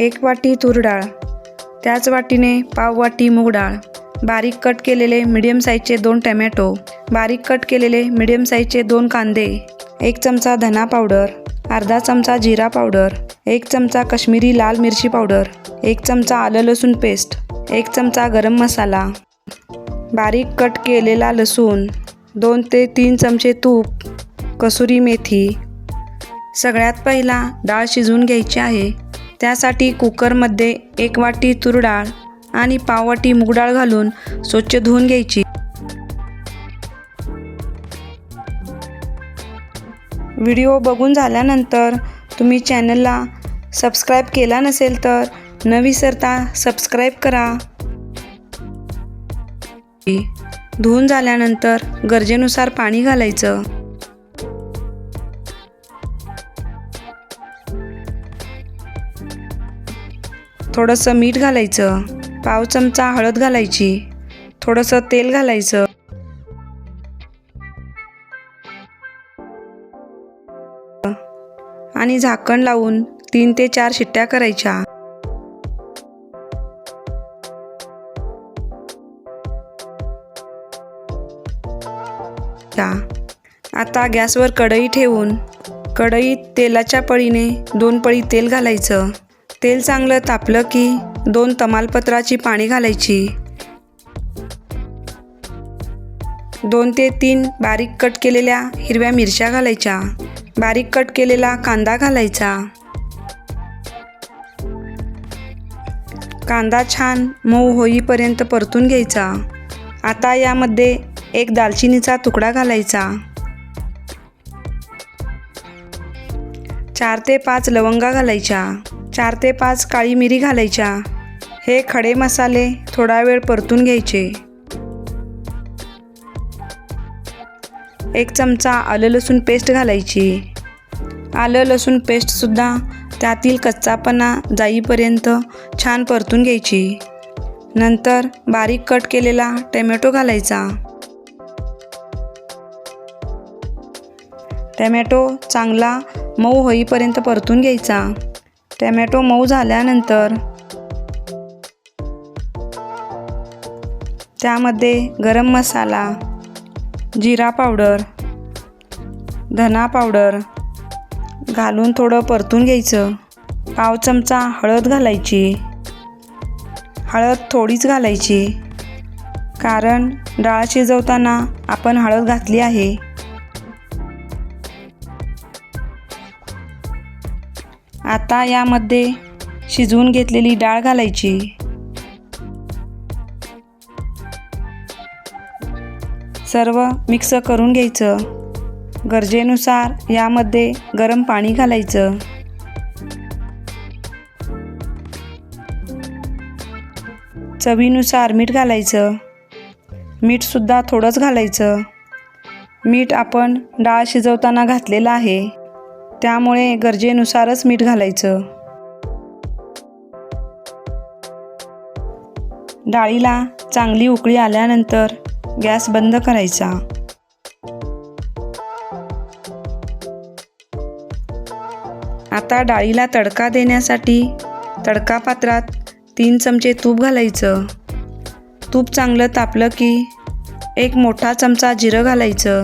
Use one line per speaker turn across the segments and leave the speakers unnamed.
एक वाटी तूर डाळ त्याच वाटीने पाव वाटी मूग डाळ. बारीक कट केलेले मिडियम साईजचे दोन टमॅटो बारीक कट केलेले मिडियम साईजचे दोन कांदे एक चमचा धना पावडर अर्धा चमचा जिरा पावडर एक चमचा कश्मीरी लाल मिरची पावडर एक चमचा आलं लसूण पेस्ट एक चमचा गरम मसाला. बारीक कट केलेला लसूण दोन ते तीन चमचे तूप कसुरी मेथी. सगळ्यात पहिला डाळ शिजवून घ्यायची आहे. त्यासाठी कुकरमध्ये एक वाटी तूर डाळ आणि पाव वाटी डाळ घालून स्वच्छ धुवून घ्यायची. व्हिडिओ बघून झाल्यानंतर तुम्ही चॅनलला सबस्क्राईब केला नसेल तर न विसरता सबस्क्राईब करा. धुवून झाल्यानंतर गरजेनुसार पाणी घालायचं. थोडंसं मीठ घालायचं पाव चमचा हळद घालायची थोडंसं तेल घालायचं. आणि झाकण लावून तीन ते चार शिट्ट्या करायच्या. आता गॅसवर कढई ठेवून कढईत तेलाच्या पळीने दोन पळी तेल घालायचं. तेल चांगलं तापलं की दोन तमालपत्राची पाणी घालायची. दोन ते तीन बारीक कट केलेल्या हिरव्या मिरच्या घालायच्या. बारीक कट केलेला कांदा घालायचा. कांदा छान मऊ होईपर्यंत परतून घ्यायचा. आता यामध्ये एक दालचिनीचा तुकडा घालायचा. चार ते पाच लवंगा घालायच्या. चार ते पाच काळी मिरी घालायच्या. हे खडे मसाले थोडा वेळ परतून घ्यायचे. एक चमचा आलं लसूण पेस्ट घालायची. आलं लसूण पेस्टसुद्धा त्यातील कच्चापणा जाईपर्यंत छान परतून घ्यायची. नंतर बारीक कट केलेला टमॅटो घालायचा. टॅमॅटो चांगला मऊ होईपर्यंत परतून घ्यायचा. टॅमॅटो मऊ झाल्यानंतर त्यामध्ये गरम मसाला जिरा पावडर धना पावडर घालून थोडं परतून घ्यायचं. पाव चमचा हळद घालायची. हळद थोडीच घालायची. कारण डाळ शिजवताना आपण हळद घातली आहे. आता यामध्ये शिजवून घेतलेली डाळ घालायची. सर्व मिक्स करून घ्यायचं. गरजेनुसार यामध्ये गरम पाणी घालायचं. चवीनुसार मीठ घालायचं. मीठसुद्धा थोडंच घालायचं. मीठ आपण डाळ शिजवताना घातलेलं आहे. त्यामुळे गरजेनुसारच मीठ घालायचं. डाळीला चांगली उकळी आल्यानंतर गॅस बंद करायचा. आता डाळीला तडका देण्यासाठी तडका पात्रात तीन चमचे तूप घालायचं. तूप चांगलं तापलं की एक मोठा चमचा जिरं घालायचं.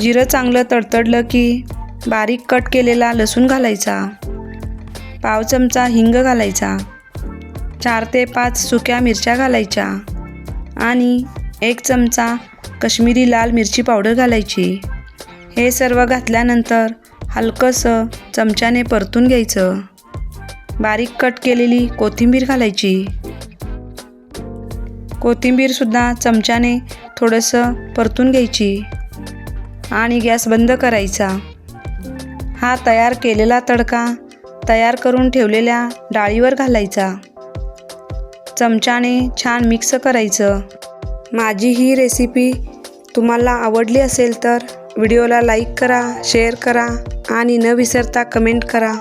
जिरं चांगलं तडतडलं की बारीक कट केलेला लसूण घालायचा. पाव चमचा हिंग घालायचा. चार ते पाच सुक्या मिरच्या घालायच्या. आणि एक चमचा कश्मीरी लाल मिरची पावडर घालायची. हे सर्व घातल्यानंतर हलकंसं चमच्याने परतून घ्यायचं. बारीक कट केलेली कोथिंबीर घालायची. कोथिंबीरसुद्धा चमच्याने थोडंसं परतून घ्यायची. आणि गॅस बंद करायचा. हा तयार केलेला तडका तयार करून ठेवलेल्या डाळीवर घालायचा. चमच्याने छान मिक्स करायचं. माझी ही रेसिपी तुम्हाला आवडली असेल तर व्हिडिओला लाईक करा शेअर करा आणि न विसरता कमेंट करा.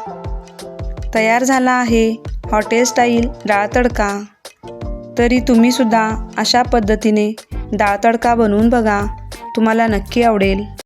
तयार झाला आहे हॉटेल स्टाईल डाळ तडका. तरी तुम्हीसुद्धा अशा पद्धतीने डाळ तडका बनवून बघा. तुम्हाला नक्की आवडेल.